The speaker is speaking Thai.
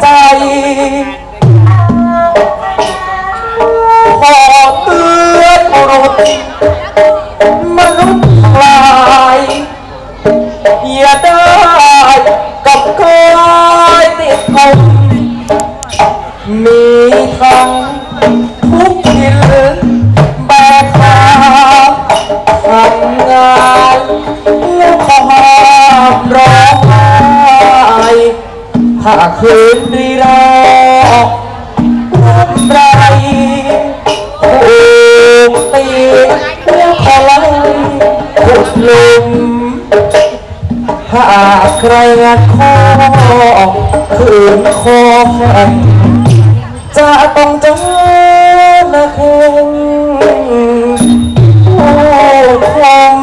ใจ ขอเตือนบุรุษมนุษย์ลายอย่าได้กับใครติดผมมีทาง ถ้าคืนรีรอทำไรถูกตีแล้วขอไล่ขุดลุมหากใครงานคอขืนคอข็งจะต้องเจอนะคงโอ้คง